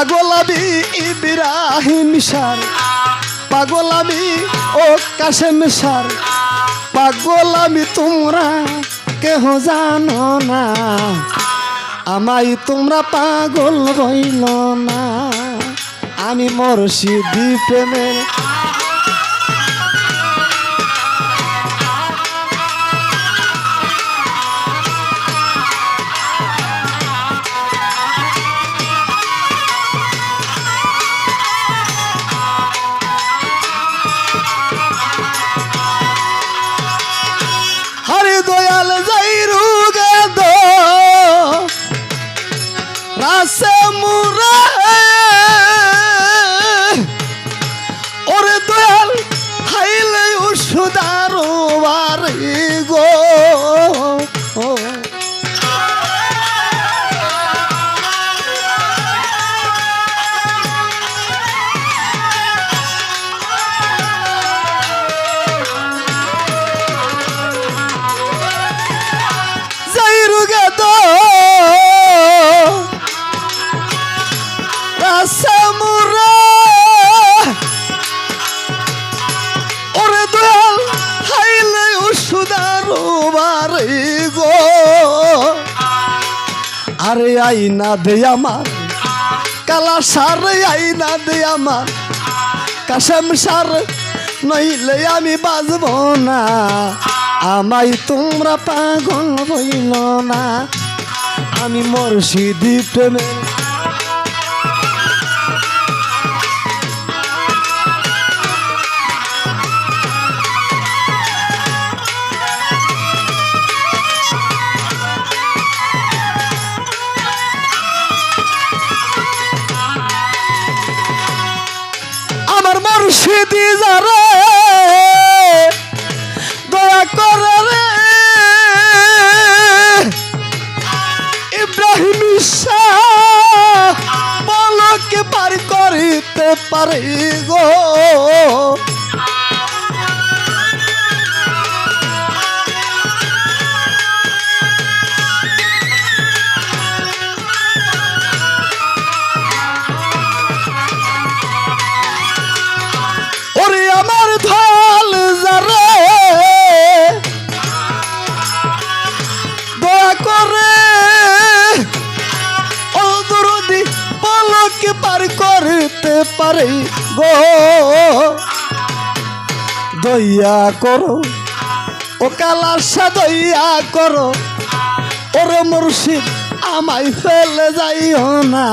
পাগলাবি ইব্রাহিম সার। পাগলামি ও কাশেম সার। পাগলামি তোমরা কেহ জানো না। আমায় তোমরা পাগল রইল না। আমি মরশিদি প্রেমের রাসে মুরে আরে আইনা দে আমার। কালা সারে আইনা দে আমার। কাশেম সার, নইলে আমি বাজব না। আমাই তোমরা পাগল বইল না। আমি মর্ষিদি প্রেমের মুর্শিদি যারে দয়া করে রে। ইব্রাহিম বলকে পার করিতে পারি গো। পারে গো। দয়া করো, ও কালাসা দয়া করো। ওরে মুর্শিদ, আমায় ফেলে যাইও না।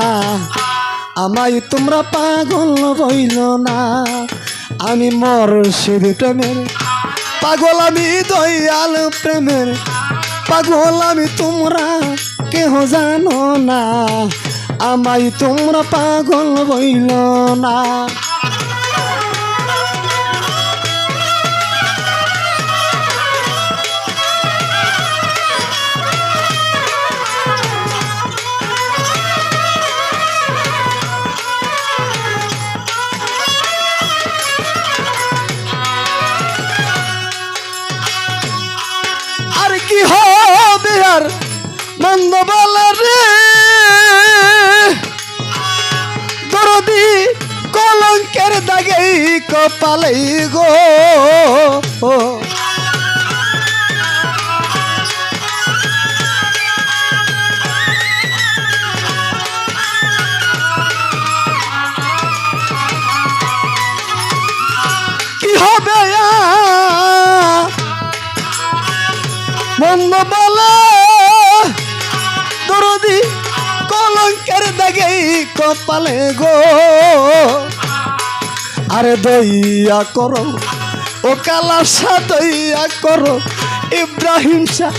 আমায় তোমরা পাগল রইল না। আমি মর্শিদ প্রেমের পাগল, আমি দয়াল প্রেমের পাগল, আমি তোমরা কেহ জানো না। আমায় তোমরা পাগল রইল না। মন্দ বলে রে। কলঙ্কের দাগেই কপালে গো। কি হবে মন্দ বলে দরদি কলঙ্কের দাগেই কপালে গো। আরে দইয়া করো, ও কালাসা দইয়া করো, ইব্রাহিম শাহ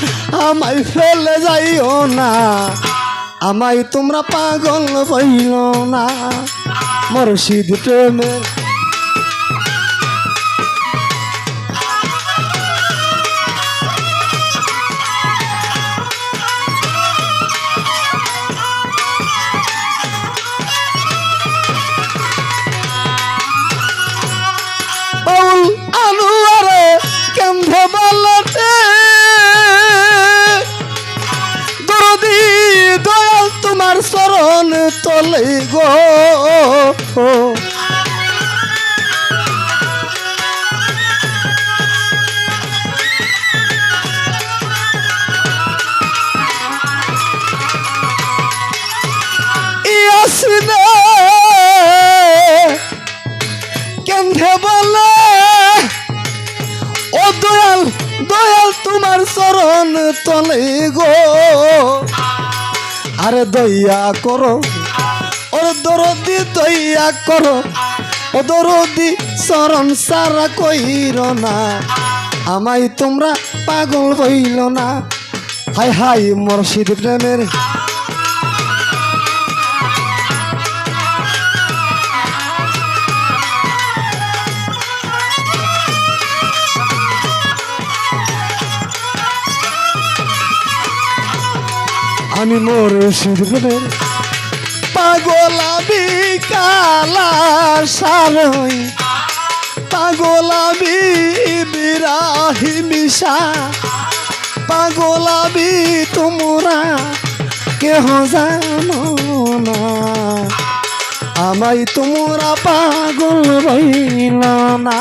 আমায় ফেলে যাইও না, আমায় তোমরা পাগল হইল না। মরশিদ প্রেমের আনুয়ারে কেন্দ্র বলতে। দরদি দয়াল তোমার চরণ তলে গো। ইয়াসিনে দয়াল তোমার চরণ তলে গো। আরে দয়া করো, ওর দরদি দয়া করো, ও দরদি চরণ সারা কইর না। আমায় তোমরা পাগল হইল না। হাই হাই মর্শিদ প্রেমের আমি মর্শিদ প্রেমের পাগলাবি কালা সারই পাগলাবি বিরাহি মিশা পাগলাবি তোমরা কেহ জানো না। আমায় তোমরা পাগল রইল না।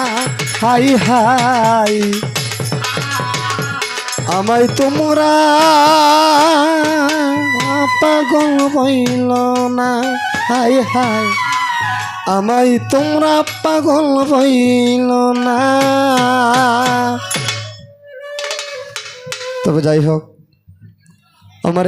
হাই হাই আমায় তোমরা পাগল বইল না। হাই হাই আমায় তোমরা পাগল বইল না। তবে যাই হোক, আমার